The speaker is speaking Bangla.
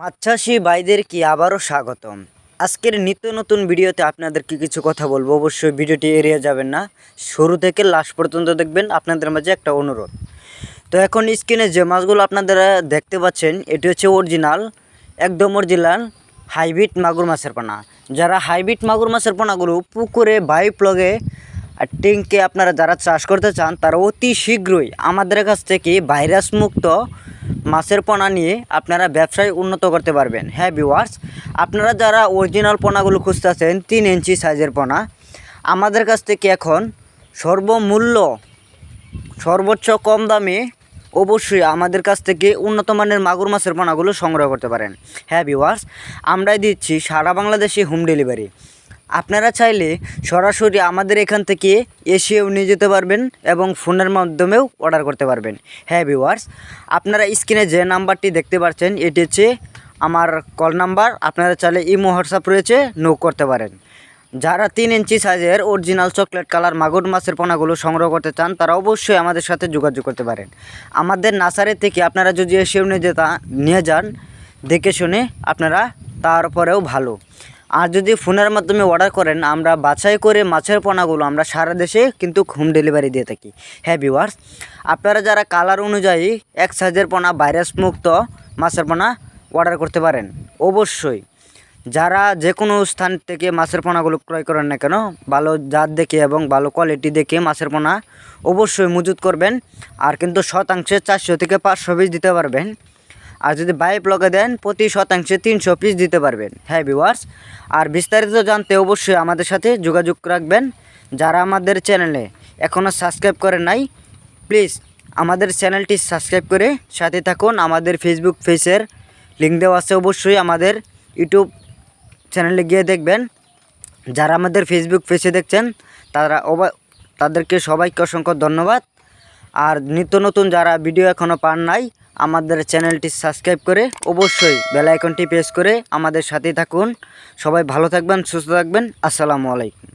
মাছচাষি ভাইদের কি আবারও স্বাগতম। আজকের নিত্য নতুন ভিডিওতে আপনাদেরকে কিছু কথা বলব। অবশ্যই ভিডিওটি এড়িয়ে যাবেন না। শুরু থেকে লাস্ট পর্যন্ত দেখবেন, আপনাদের মাঝে একটা অনুরোধ। তো এখন স্ক্রিনে যে মাছগুলো আপনারা দেখতে পাচ্ছেন, এটি হচ্ছে অরিজিনাল, একদম অরিজিনাল হাইব্রিড মাগুর মাছের পোনা। যারা হাইব্রিড মাগুর মাছের পোনাগুলো পুকুরে বাই প্লগে আর ট্যাঙ্কে আপনারা যারা চাষ করতে চান, তারা অতি শীঘ্রই আমাদের কাছ থেকে ভাইরাস মুক্ত মাছের পোনা নিয়ে আপনারা ব্যবসায় উন্নত করতে পারবেন। হ্যাঁ ভিউয়ার্স আপনারা যারা অরিজিনাল পোনাগুলো খুঁজতেছেন, তিন ইঞ্চি সাইজের পোনা, আমাদের কাছ থেকে এখন সর্বমূল্য, সর্বোচ্চ কম দামে অবশ্যই আমাদের কাছ থেকে উন্নত মানের মাগুর মাছের পোনাগুলো সংগ্রহ করতে পারেন। হ্যাঁ ভিওয়ার্স আমরাই দিচ্ছি সারা বাংলাদেশে হোম ডেলিভারি আপনারা চাইলে সরাসরি আমাদের এখান থেকে এসেও নিয়ে যেতে পারবেন এবং ফোনের মাধ্যমেও অর্ডার করতে পারবেন। হ্যাঁ ভিওয়ার্স আপনারা স্ক্রিনে যে নাম্বারটি দেখতে পাচ্ছেন, এটি হচ্ছে আমার কল নাম্বার। আপনারা চাইলে ইমো হোয়াটসঅ্যাপ রয়েছে নো করতে পারেন। যারা তিন ইঞ্চি সাইজের অরিজিনাল চকলেট কালার মাগুর মাছের পোনাগুলো সংগ্রহ করতে চান, তারা অবশ্যই আমাদের সাথে যোগাযোগ করতে পারেন। আমাদের নার্সারি থেকে আপনারা যদি এসেও নিয়ে যেতা, নিয়ে যান, দেখে শুনে আপনারা তারপরেও ভালো। আর যদি ফোনের মাধ্যমে অর্ডার করেন, আমরা বাছাই করে মাছের পোনাগুলো আমরা সারা দেশে কিন্তু হোম ডেলিভারি দিয়ে থাকি। হ্যাঁ ভিওয়ার্স আপনারা যারা কালার অনুযায়ী এক সাইজের পোনা ভাইরাস মুক্ত মাছের পোনা অর্ডার করতে পারেন, অবশ্যই। যারা যে কোনো স্থান থেকে মাছের পোনাগুলো ক্রয় করেন না কেন, ভালো জাত দেখে এবং ভালো কোয়ালিটি দেখে মাছের পোনা অবশ্যই মজুত করবেন। আর কিন্তু শতাংশে চারশো থেকে পাঁচশো পিস দিতে পারবেন। আর যদি বাইপ লগে দেন, প্রতি শতাংশে তিনশো পিস দিতে পারবেন। হ্যাঁ ভিওয়ার্স আর বিস্তারিত জানতে অবশ্যই আমাদের সাথে যোগাযোগ রাখবেন। যারা আমাদের চ্যানেলে এখনও সাবস্ক্রাইব করে নাই প্লিজ আমাদের চ্যানেলটি সাবস্ক্রাইব করে সাথে থাকুন। আমাদের ফেসবুক পেজের লিঙ্ক দেওয়া আছে অবশ্যই আমাদের ইউটিউব চ্যানেলে গিয়ে দেখবেন। যারা আমাদের ফেসবুক পেজে দেখছেন, তারা তাদেরকে সবাইকে অসংখ্য ধন্যবাদ। আর নিত্য নতুন যারা ভিডিও এখনও পান নাই, আমাদের চ্যানেলটি সাবস্ক্রাইব করে অবশ্যই বেলাইকনটি প্রেস করে আমাদের সাথেই থাকুন। সবাই ভালো থাকবেন, সুস্থ থাকবেন। আসসালামু আলাইকুম।